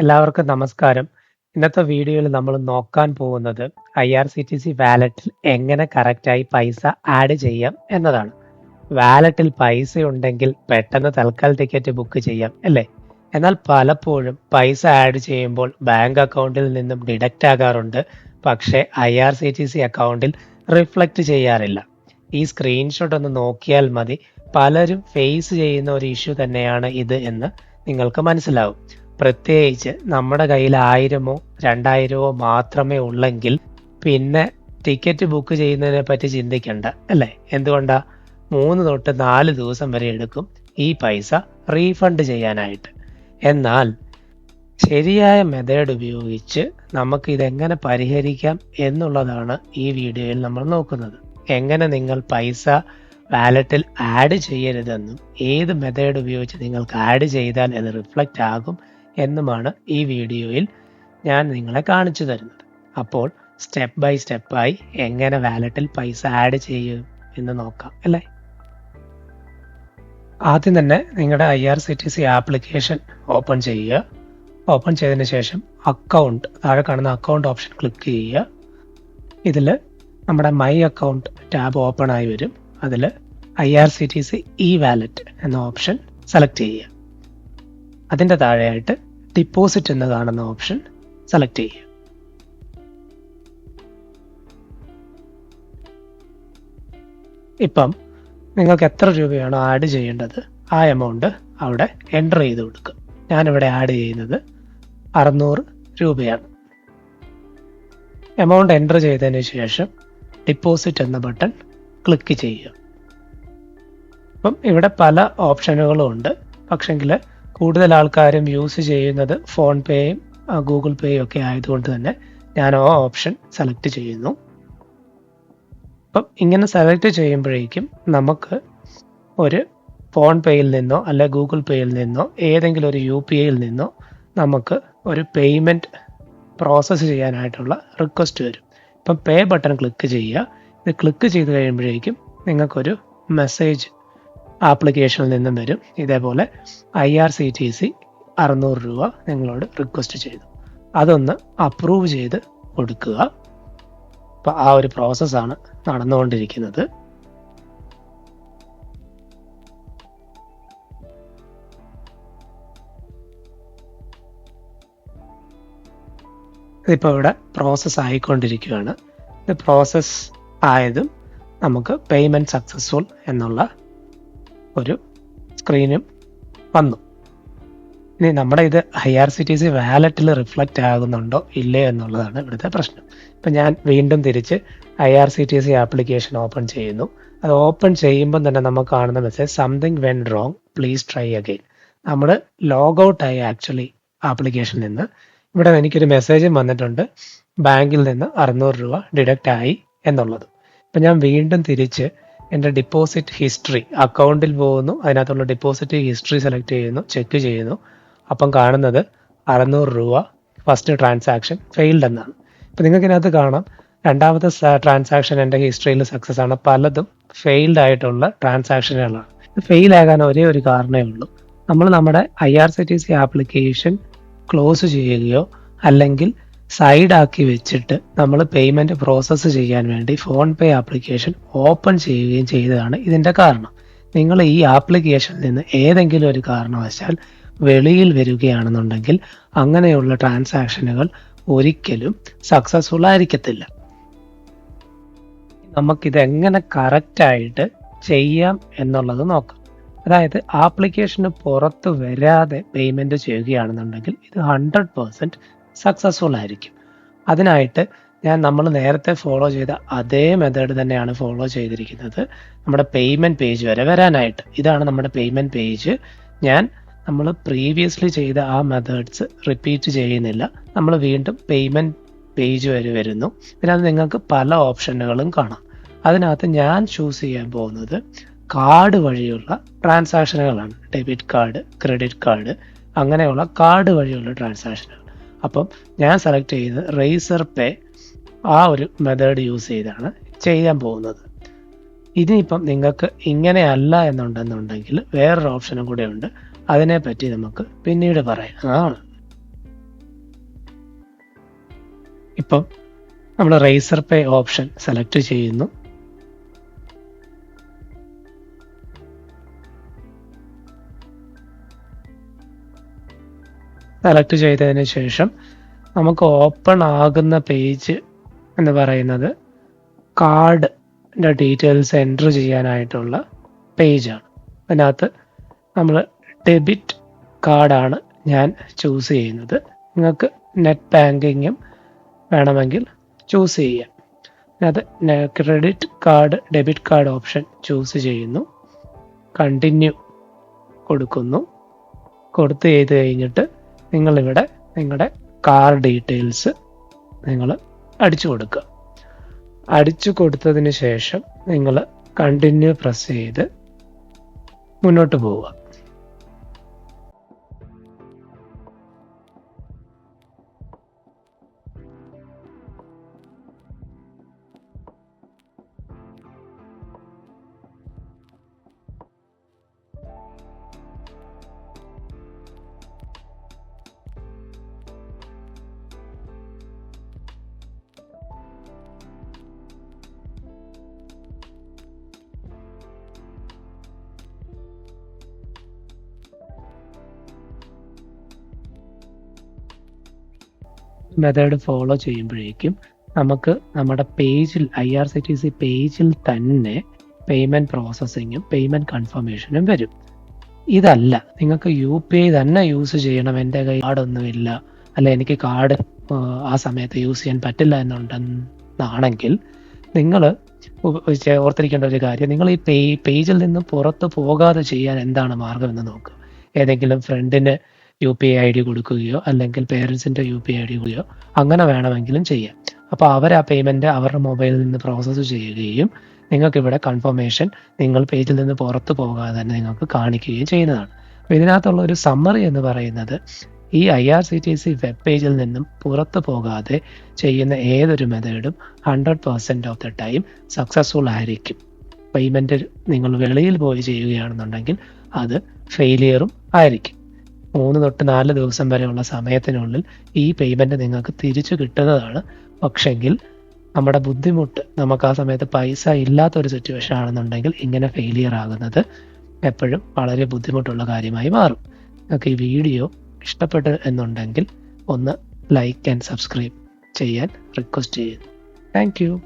എല്ലാവർക്കും നമസ്കാരം. ഇന്നത്തെ വീഡിയോയിൽ നമ്മൾ നോക്കാൻ പോകുന്നത് I R C T C വാലറ്റിൽ എങ്ങനെ കറക്റ്റായി പൈസ ആഡ് ചെയ്യാം എന്നതാണ്. വാലറ്റിൽ പൈസ ഉണ്ടെങ്കിൽ പെട്ടെന്ന് തൽക്കാൽ ടിക്കറ്റ് ബുക്ക് ചെയ്യാം അല്ലേ? എന്നാൽ പലപ്പോഴും പൈസ ആഡ് ചെയ്യുമ്പോൾ ബാങ്ക് അക്കൗണ്ടിൽ നിന്നും ഡിഡക്റ്റ് ആകാറുണ്ട്. പക്ഷേ I R C T C അക്കൗണ്ടിൽ റിഫ്ലക്റ്റ് ചെയ്യാറില്ല. ഈ സ്ക്രീൻഷോട്ട് ഒന്ന് നോക്കിയാൽ മതി പലരും ഫേസ് ചെയ്യുന്ന ഒരു ഇഷ്യൂ തന്നെയാണ് ഇത് എന്ന് നിങ്ങൾക്ക് മനസ്സിലാവും. പ്രത്യേകിച്ച് നമ്മുടെ കയ്യിൽ ആയിരമോ രണ്ടായിരമോ മാത്രമേ ഉള്ളെങ്കിൽ പിന്നെ ടിക്കറ്റ് ബുക്ക് ചെയ്യുന്നതിനെ പറ്റി ചിന്തിക്കണ്ട അല്ലേ? എന്തുകൊണ്ടാ? മൂന്ന് തൊട്ട് നാല് ദിവസം വരെ എടുക്കും ഈ പൈസ റീഫണ്ട് ചെയ്യാനായിട്ട്. എന്നാൽ ശരിയായ മെത്തേഡ് ഉപയോഗിച്ച് നമുക്ക് ഇതെങ്ങനെ പരിഹരിക്കാം എന്നുള്ളതാണ് ഈ വീഡിയോയിൽ നമ്മൾ നോക്കുന്നത്. എങ്ങനെ നിങ്ങൾ പൈസ വാലറ്റിൽ ആഡ് ചെയ്യരുതെന്നും ഏത് മെത്തേഡ് ഉപയോഗിച്ച് നിങ്ങൾക്ക് ആഡ് ചെയ്താൽ അത് റിഫ്ലക്റ്റ് ആകും എന്നുമാണ് ഈ വീഡിയോയിൽ ഞാൻ നിങ്ങളെ കാണിച്ചു തരുന്നത്. അപ്പോൾ സ്റ്റെപ്പ് ബൈ സ്റ്റെപ്പായി എങ്ങനെ വാലറ്റിൽ പൈസ ആഡ് ചെയ്യും എന്ന് നോക്കാം അല്ലേ? ആദ്യം തന്നെ നിങ്ങളുടെ I R C T C application open ചെയ്യുക. ഓപ്പൺ ചെയ്തതിന് ശേഷം അക്കൗണ്ട് താഴെ കാണുന്ന അക്കൗണ്ട് ഓപ്ഷൻ ക്ലിക്ക് ചെയ്യുക. ഇതിൽ നമ്മുടെ മൈ അക്കൗണ്ട് ടാബ് ഓപ്പൺ ആയി വരും. അതിൽ I R C T C e wallet എന്ന ഓപ്ഷൻ സെലക്ട് ചെയ്യുക. അതിന്റെ താഴെയായിട്ട് ഡിപ്പോസിറ്റ് എന്ന് കാണുന്ന ഓപ്ഷൻ സെലക്ട് ചെയ്യുക. ഇപ്പം നിങ്ങൾക്ക് എത്ര രൂപയാണോ ആഡ് ചെയ്യേണ്ടത് ആ എമൗണ്ട് അവിടെ എന്റർ ചെയ്ത് കൊടുക്കുക. ഞാനിവിടെ ആഡ് ചെയ്യുന്നത് അറുന്നൂറ് രൂപയാണ്. എമൗണ്ട് എന്റർ ചെയ്തതിന് ശേഷം ഡിപ്പോസിറ്റ് എന്ന ബട്ടൺ ക്ലിക്ക് ചെയ്യുക. അപ്പം ഇവിടെ പല ഓപ്ഷനുകളും ഉണ്ട്. പക്ഷെങ്കിൽ കൂടുതൽ ആൾക്കാരും യൂസ് ചെയ്യുന്നത് ഫോൺ പേയും ഗൂഗിൾ പേയും ഒക്കെ ആയതുകൊണ്ട് തന്നെ ഞാൻ ആ ഓപ്ഷൻ സെലക്ട് ചെയ്യുന്നു. അപ്പം ഇങ്ങനെ സെലക്ട് ചെയ്യുമ്പോഴേക്കും നമുക്ക് ഒരു ഫോൺ പേയിൽ നിന്നോ അല്ലെ ഗൂഗിൾ പേയിൽ നിന്നോ ഏതെങ്കിലും ഒരു യു പി ഐയിൽ നിന്നോ നമുക്ക് ഒരു പേയ്മെന്റ് പ്രോസസ്സ് ചെയ്യാനായിട്ടുള്ള റിക്വസ്റ്റ് വരും. ഇപ്പം പേ ബട്ടൺ ക്ലിക്ക് ചെയ്യുക. ഇത് ക്ലിക്ക് ചെയ്ത് കഴിയുമ്പോഴേക്കും നിങ്ങൾക്കൊരു മെസ്സേജ് ആപ്ലിക്കേഷനിൽ നിന്നും വരും. ഇതേപോലെ I R C T C അറുന്നൂറ് രൂപ നിങ്ങളോട് റിക്വസ്റ്റ് ചെയ്തു. അതൊന്ന് അപ്രൂവ് ചെയ്ത് കൊടുക്കുക. അപ്പം ആ ഒരു പ്രോസസ്സാണ് നടന്നുകൊണ്ടിരിക്കുന്നത്. ഇതിപ്പോൾ ഇവിടെ പ്രോസസ്സ് ആയിക്കൊണ്ടിരിക്കുകയാണ്. ഇത് പ്രോസസ്സ് ആയതും നമുക്ക് പേയ്മെന്റ് സക്സസ്ഫുൾ എന്നുള്ള ഒരു സ്ക്രീനും വന്നു. ഇനി നമ്മുടെ ഇത് ഐആർസിടിസി വാലറ്റിൽ റിഫ്ലക്റ്റ് ആകുന്നുണ്ടോ ഇല്ലേ എന്നുള്ളതാണ് ഇവിടുത്തെ പ്രശ്നം. ഇപ്പം ഞാൻ വീണ്ടും തിരിച്ച് I R C T C application open ചെയ്യുന്നു. അത് ഓപ്പൺ ചെയ്യുമ്പം തന്നെ നമുക്ക് കാണുന്ന message something went wrong please try again. നമ്മൾ ലോഗ് ആയി ആക്ച്വലി ആപ്ലിക്കേഷനിൽ നിന്ന്. ഇവിടെ എനിക്കൊരു മെസ്സേജും വന്നിട്ടുണ്ട് ബാങ്കിൽ നിന്ന് അറുന്നൂറ് രൂപ ഡിഡക്റ്റ് ആയി എന്നുള്ളത്. ഇപ്പം ഞാൻ വീണ്ടും തിരിച്ച് എന്റെ ഡിപ്പോസിറ്റ് ഹിസ്റ്ററി അക്കൗണ്ടിൽ പോകുന്നു. അതിനകത്തുള്ള ഡിപ്പോസിറ്റ് ഹിസ്റ്ററി സെലക്ട് ചെയ്യുന്നു. ചെക്ക് ചെയ്യുന്നു. അപ്പം കാണുന്നത് അറുന്നൂറ് രൂപ ഫസ്റ്റ് ട്രാൻസാക്ഷൻ ഫെയിൽഡ് എന്നാണ്. ഇപ്പം നിങ്ങൾക്ക് ഇതിനകത്ത് കാണാം രണ്ടാമത്തെ ട്രാൻസാക്ഷൻ എന്റെ ഹിസ്റ്ററിയിൽ സക്സസ് ആണ്. പലതും ഫെയിൽഡ് ആയിട്ടുള്ള ട്രാൻസാക്ഷനുകളാണ്. ഇത് ഫെയിൽ ആകാൻ ഒരേ ഒരു കാരണമേ ഉള്ളൂ. നമ്മൾ നമ്മുടെ I R C T C application close ചെയ്യുകയോ അല്ലെങ്കിൽ സൈഡ് ആക്കി വെച്ചിട്ട് നമ്മൾ പേയ്മെന്റ് പ്രോസസ്സ് ചെയ്യാൻ വേണ്ടി ഫോൺ പേ ആപ്ലിക്കേഷൻ ഓപ്പൺ ചെയ്യുകയും ചെയ്തതാണ് ഇതിന്റെ കാരണം. നിങ്ങൾ ഈ ആപ്ലിക്കേഷനിൽ നിന്ന് ഏതെങ്കിലും ഒരു കാരണവശാൽ വെളിയിൽ വരികയാണെന്നുണ്ടെങ്കിൽ അങ്ങനെയുള്ള ട്രാൻസാക്ഷനുകൾ ഒരിക്കലും സക്സസ്ഫുൾ ആയിരിക്കത്തില്ല. നമുക്കിത് എങ്ങനെ കറക്റ്റായിട്ട് ചെയ്യാം എന്നുള്ളത് നോക്കാം. അതായത് ആപ്ലിക്കേഷന് പുറത്ത് വരാതെ പേയ്മെന്റ് ചെയ്യുകയാണെന്നുണ്ടെങ്കിൽ ഇത് ഹൺഡ്രഡ് പെർസെന്റ് സക്സസ്ഫുൾ ആയിരിക്കും. അതിനായിട്ട് ഞാൻ നമ്മൾ നേരത്തെ ഫോളോ ചെയ്ത അതേ മെത്തേഡ് തന്നെയാണ് ഫോളോ ചെയ്തിരിക്കുന്നത്. നമ്മുടെ പേയ്മെന്റ് പേജ് വരെ വരാനായിട്ട്. ഇതാണ് നമ്മുടെ പേയ്മെന്റ് പേജ്. ഞാൻ നമ്മൾ പ്രീവിയസ്ലി ചെയ്ത ആ മെത്തേഡ്സ് റിപ്പീറ്റ് ചെയ്യുന്നില്ല. നമ്മൾ വീണ്ടും പേയ്മെന്റ് പേജ് വരെ വരുന്നു. ഇതിനകത്ത് നിങ്ങൾക്ക് പല ഓപ്ഷനുകളും കാണാം. അതിനകത്ത് ഞാൻ ചൂസ് ചെയ്യാൻ പോകുന്നത് കാർഡ് വഴിയുള്ള ട്രാൻസാക്ഷനുകളാണ്. ഡെബിറ്റ് കാർഡ്, ക്രെഡിറ്റ് കാർഡ് അങ്ങനെയുള്ള കാർഡ് വഴിയുള്ള ട്രാൻസാക്ഷനുകൾ. അപ്പം ഞാൻ സെലക്ട് ചെയ്ത് റേസർ പേ ആ ഒരു മെത്തേഡ് യൂസ് ചെയ്താണ് ചെയ്യാൻ പോകുന്നത്. ഇനിയിപ്പം നിങ്ങൾക്ക് ഇങ്ങനെയല്ല എന്നുണ്ടെന്നുണ്ടെങ്കിൽ വേറൊരു ഓപ്ഷനും കൂടെ ഉണ്ട്. അതിനെപ്പറ്റി നമുക്ക് പിന്നീട് പറയാനാണ് ഇപ്പം നമ്മൾ റേസർ പേ ഓപ്ഷൻ സെലക്ട് ചെയ്യുന്നു. സെലക്ട് ചെയ്തതിന് ശേഷം നമുക്ക് ഓപ്പൺ ആകുന്ന പേജ് എന്ന് പറയുന്നത് കാർഡിന്റെ ഡീറ്റെയിൽസ് എന്റർ ചെയ്യാനായിട്ടുള്ള പേജാണ് അതിനകത്ത് നമ്മൾ ഡെബിറ്റ് കാർഡാണ് ഞാൻ ചൂസ് ചെയ്യുന്നത്. നിങ്ങൾക്ക് നെറ്റ് ബാങ്കിങ്ങും വേണമെങ്കിൽ ചൂസ് ചെയ്യാം. അതിനകത്ത് credit card debit card option choose ചെയ്യുന്നു. കണ്ടിന്യൂ കൊടുക്കുന്നു. കൊടുത്തു ചെയ്ത് കഴിഞ്ഞിട്ട് നിങ്ങളിവിടെ നിങ്ങളുടെ കാർ ഡീറ്റെയിൽസ് നിങ്ങൾ അടിച്ചു കൊടുക്കുക. അടിച്ചു കൊടുത്തതിന് ശേഷം നിങ്ങൾ കണ്ടിന്യൂ പ്രസ് ചെയ്ത് മുന്നോട്ട് പോവുക. മെത്തേഡ് ഫോളോ ചെയ്യുമ്പോഴേക്കും നമുക്ക് നമ്മുടെ പേജിൽ I R C T C പേജിൽ തന്നെ പേയ്മെന്റ് പ്രോസസ്സിങ്ങും പേയ്മെന്റ് കൺഫർമേഷനും വരും. ഇതല്ല. നിങ്ങൾക്ക് യു പി ഐ തന്നെ യൂസ് ചെയ്യണം. എന്റെ കൈ കാർഡൊന്നുമില്ല അല്ല എനിക്ക് കാർഡ് ആ സമയത്ത് യൂസ് ചെയ്യാൻ പറ്റില്ല എന്നുണ്ടെന്നാണെങ്കിൽ നിങ്ങൾ ഓർത്തിരിക്കേണ്ട ഒരു കാര്യം. നിങ്ങൾ ഈ പേജിൽ നിന്ന് പുറത്ത് പോകാതെ ചെയ്യാൻ എന്താണ് മാർഗം എന്ന് നോക്കുക ഏതെങ്കിലും ഫ്രണ്ടിന് U P I I D കൊടുക്കുകയോ അല്ലെങ്കിൽ പേരൻസിന്റെ U P I I D കൊടുക്കുകയോ അങ്ങനെ വേണമെങ്കിലും ചെയ്യാം. അപ്പോൾ അവർ ആ പേയ്മെന്റ് അവരുടെ മൊബൈലിൽ നിന്ന് പ്രോസസ്സ് ചെയ്യുകയും നിങ്ങൾക്ക് ഇവിടെ കൺഫർമേഷൻ നിങ്ങൾ പേജിൽ നിന്ന് പുറത്തു പോകാതെ തന്നെ നിങ്ങൾക്ക് കാണിക്കുകയും ചെയ്യുന്നതാണ്. അപ്പോൾ ഇതിനകത്തുള്ള ഒരു സമ്മറി എന്ന് പറയുന്നത് ഈ I R C T C web പേജിൽ നിന്നും പുറത്തു പോകാതെ ചെയ്യുന്ന ഏതൊരു മെത്തേഡും hundred percent of the time successful ആയിരിക്കും. പേയ്മെന്റ് നിങ്ങൾ വെളിയിൽ പോയി ചെയ്യുകയാണെന്നുണ്ടെങ്കിൽ അത് ഫെയിലിയറും ആയിരിക്കും. മൂന്ന് തൊട്ട് നാല് ദിവസം വരെയുള്ള സമയത്തിനുള്ളിൽ ഈ പേയ്മെന്റ് നിങ്ങൾക്ക് തിരിച്ചു കിട്ടുന്നതാണ്. പക്ഷെങ്കിൽ നമ്മുടെ ബുദ്ധിമുട്ട് നമുക്ക് ആ സമയത്ത് പൈസ ഇല്ലാത്തൊരു സിറ്റുവേഷൻ ആണെന്നുണ്ടെങ്കിൽ ഇങ്ങനെ ഫെയിലിയർ ആകുന്നത് എപ്പോഴും വളരെ ബുദ്ധിമുട്ടുള്ള കാര്യമായി മാറും. നിങ്ങൾക്ക് ഈ വീഡിയോ ഇഷ്ടപ്പെട്ടു എന്നുണ്ടെങ്കിൽ ഒന്ന് ലൈക്ക് ആൻഡ് സബ്സ്ക്രൈബ് ചെയ്യാൻ റിക്വസ്റ്റ് ചെയ്യുന്നു. Thank you